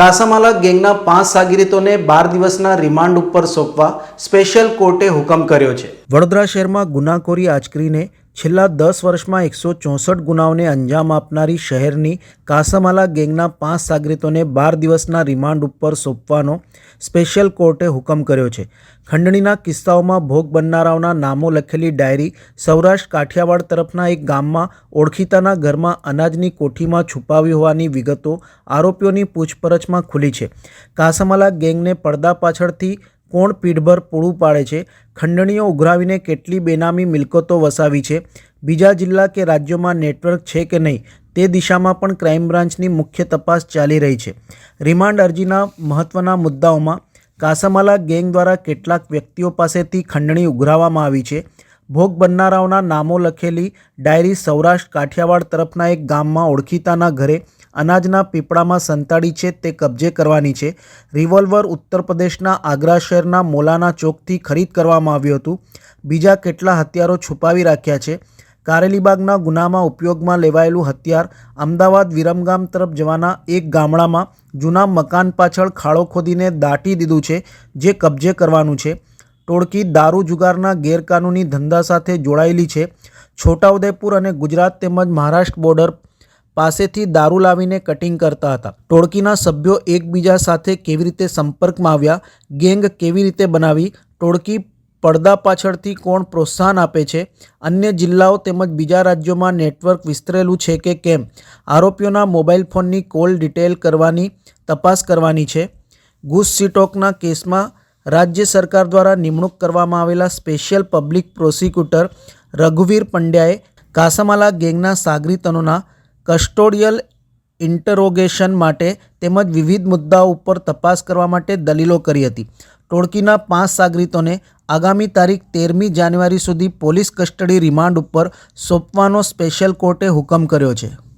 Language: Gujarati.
કાસામાલા ગેંગના પાંચ સાગીરીતોને બાર દિવસના રિમાન્ડ ઉપર સોંપવા સ્પેશિયલ કોર્ટે હુકમ કર્યો છે. વડોદરા શહેરમાં ગુનાખોરી આચરીને છેલ્લા દસ વર્ષમાં એકસો ચોસઠ ગુનાઓને અંજામ આપનારી શહેરની કાસામાલા ગેંગના પાંચ સાગરીતોને બાર દિવસના રિમાન્ડ ઉપર સોંપવાનો સ્પેશિયલ કોર્ટે હુકમ કર્યો છે. ખંડણીના કિસ્સાઓમાં ભોગ બનનારાઓના નામો લખેલી ડાયરી સૌરાષ્ટ્ર કાઠિયાવાડ તરફના એક ગામમાં ઓળખીતાના ઘરમાં અનાજની કોઠીમાં છુપાવી હોવાની વિગતો આરોપીઓની પૂછપરછમાં ખુલી છે. કાસામાલા ગેંગને પડદા પાછળથી કોણ પીઠભર પૂરું પાડે છે? ખંડણીઓ ઉઘરાવીને કેટલી બેનામી મિલકતો વસાવી છે? બીજા જિલ્લા કે રાજ્યોમાં નેટવર્ક છે કે નહીં? તે દિશામાં પણ ક્રાઇમ બ્રાન્ચની મુખ્ય તપાસ ચાલી રહી છે. રિમાન્ડ અરજીના મહત્ત્વના મુદ્દાઓમાં કાસામાલા ગેંગ દ્વારા કેટલાક વ્યક્તિઓ પાસેથી ખંડણી ઉઘરાવવામાં આવી છે. ભોગ બનનારાઓના નામો લખેલી ડાયરી સૌરાષ્ટ્ર કાઠિયાવાડ તરફના એક ગામમાં ઓળખીતાના ઘરે અનાજના પીપળામાં સંતાડી છે તે કબજે કરવાની છે. રિવોલ્વર ઉત્તર પ્રદેશના આગ્રા શહેરના મોલાના ચોકથી ખરીદ કરવામાં આવ્યું હતું. બીજા કેટલા હથિયારો છુપાવી રાખ્યા છે? કારેલીબાગના ગુનામાં ઉપયોગમાં લેવાયેલું હથિયાર અમદાવાદ વિરમગામ તરફ જવાના એક ગામડામાં જૂના મકાન પાછળ ખાડો ખોદીને દાટી દીધું છે, જે કબજે કરવાનું છે. ટોળકી દારૂ જુગારના ગેરકાનૂની ધંધા સાથે જોડાયેલી છે. છોટાઉદેપુર અને ગુજરાત તેમજ મહારાષ્ટ્ર બોર્ડર પાસેથી દારૂ લાવીને કટિંગ કરતા હતા. ટોળકીના સભ્યો એકબીજા સાથે કેવી રીતે સંપર્કમાં આવ્યા? ગેંગ કેવી રીતે બનાવી? ટોળકી પડદા પાછળથી કોણ પ્રોત્સાહન આપે છે? અન્ય જિલ્લાઓ તેમજ બીજા રાજ્યોમાં નેટવર્ક વિસ્તરેલું છે કે કેમ? આરોપીઓના મોબાઈલ ફોનની કોલ ડિટેલ કરવાની, તપાસ કરવાની છે. ઘૂસ સીટોકના કેસમાં રાજ્ય સરકાર દ્વારા નિમણૂક કરવામાં આવેલા સ્પેશિયલ પબ્લિક પ્રોસિક્યુટર રઘુવીર પંડ્યાએ કાસામાલા ગેંગના સાગરીતનોના કસ્ટોડિયલ ઇન્ટરોગેશન માટે તેમજ વિવિધ મુદ્દાઓ ઉપર તપાસ કરવા માટે દલીલો કરી હતી. ટોળકીના પાંચ સાગરીતોને આગામી તારીખ તેરમી જાન્યુઆરી સુધી પોલીસ કસ્ટડી રિમાન્ડ ઉપર સોંપવાનો સ્પેશિયલ કોર્ટે હુકમ કર્યો છે.